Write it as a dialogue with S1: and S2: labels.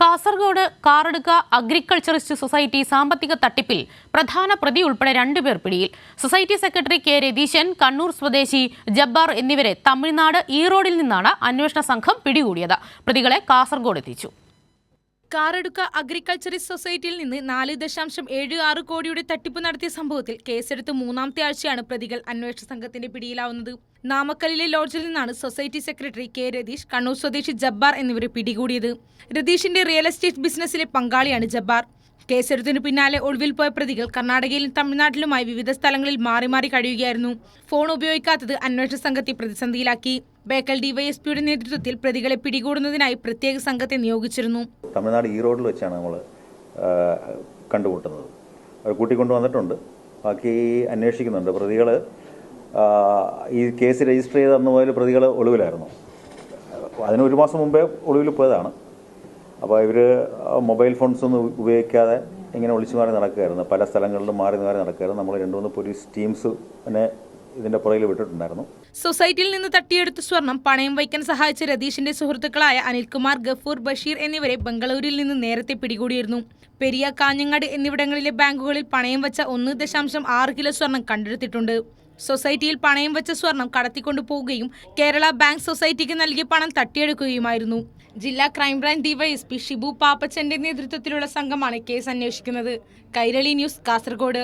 S1: Kasaragod Karadka agriculturist society സാമ്പത്തിക തട്ടിപ്പിൽ പ്രധാന പ്രതി ഉൾപ്പെടെ രണ്ടുപേർ പിടിയിൽ. Society secretary K Ratheesan Kannur സ്വദേശി ജബ്ബാർ എന്നിവരെ തമിഴ്നാട് ഈറോഡിൽ നിന്നാണ് അന്വേഷണ സംഘം പിടികൂടിയത്. പ്രതികളെ കാസർഗോഡ് എത്തിച്ചു.
S2: കാറടുക്ക അഗ്രികൾച്ചറിസ്റ്റ് സൊസൈറ്റിയിൽ നിന്ന് നാല് ദശാംശം ഏഴ് ആറ് കോടിയുടെ തട്ടിപ്പ് നടത്തിയ സംഭവത്തിൽ കേസെടുത്ത് മൂന്നാമത്തെ ആഴ്ചയാണ് പ്രതികൾ അന്വേഷണ സംഘത്തിന്റെ പിടിയിലാവുന്നത്. നാമക്കലിലെ ലോഡ്ജിൽ നിന്നാണ് society secretary K Ratheesh Kannur സ്വദേശി ജബ്ബാർ എന്നിവരെ പിടികൂടിയത്. രതീഷിന്റെ റിയൽ എസ്റ്റേറ്റ് ബിസിനസ്സിലെ പങ്കാളിയാണ് ജബ്ബാർ. കേസെടുത്തിന് പിന്നാലെ ഒളിവിൽ പോയ പ്രതികൾ കർണാടകയിലും തമിഴ്നാട്ടിലുമായി വിവിധ സ്ഥലങ്ങളിൽ മാറി മാറി കഴിയുകയായിരുന്നു. ഫോൺ ഉപയോഗിക്കാത്തത് അന്വേഷണ സംഘത്തെ പ്രതിസന്ധിയിലാക്കി. ബേക്കൽ ഡിവൈഎസ്പിയുടെ നേതൃത്വത്തിൽ പ്രതികളെ പിടികൂടുന്നതിനായി പ്രത്യേക സംഘത്തെ നിയോഗിച്ചിരുന്നു.
S3: തമിഴ്നാട് ഈ റോഡിൽ വെച്ചാണ് നമ്മൾ കണ്ടുമുട്ടുന്നത്. അവർ കൂട്ടിക്കൊണ്ടു വന്നിട്ടുണ്ട്. ബാക്കി അന്വേഷിക്കുന്നുണ്ട്. പ്രതികൾ ഈ കേസ് രജിസ്റ്റർ ചെയ്ത അന്ന് മുതൽ പ്രതികൾ ഒളിവിലായിരുന്നു. അതിന് ഒരു മാസം മുമ്പേ ഒളിവിൽ പോയതാണ്. അപ്പോൾ ഇവർ മൊബൈൽ ഫോൺസ് ഒന്നും ഉപയോഗിക്കാതെ ഇങ്ങനെ ഒളിച്ചു മാറി നടക്കുകയായിരുന്നു. പല സ്ഥലങ്ങളിലും മാറി മാറി നടക്കുകയായിരുന്നു. നമ്മൾ രണ്ട് മൂന്ന് പോലീസ് ടീംസ് പിന്നെ ഇതിന്റെ പുറകിൽ വിട്ടിട്ടുണ്ടായിരുന്നു.
S2: സൊസൈറ്റിയിൽ നിന്ന് തട്ടിയെടുത്ത സ്വർണം പണയം വയ്ക്കാൻ സഹായിച്ച രതീഷിന്റെ സുഹൃത്തുക്കളായ അനിൽകുമാർ ഗഫൂർ ബഷീർ എന്നിവരെ ബംഗളൂരിൽ നിന്ന് നേരത്തെ പിടികൂടിയിരുന്നു. പെരിയ കാഞ്ഞങ്ങാട് എന്നിവിടങ്ങളിലെ ബാങ്കുകളിൽ പണയം വെച്ച ഒന്ന് ദശാംശം ആറ് കിലോ സ്വർണം കണ്ടെടുത്തിട്ടുണ്ട്. സൊസൈറ്റിയിൽ പണയം വെച്ച സ്വർണം കടത്തിക്കൊണ്ടു പോവുകയും കേരള ബാങ്ക് സൊസൈറ്റിക്ക് നൽകിയ പണം തട്ടിയെടുക്കുകയുമായിരുന്നു. ജില്ലാ ക്രൈംബ്രാഞ്ച് ഡിവൈഎസ്പി ഷിബു പാപ്പച്ചന്റെ നേതൃത്വത്തിലുള്ള സംഘമാണ് കേസ് അന്വേഷിക്കുന്നത്. കൈരളി ന്യൂസ് കാസർഗോഡ്.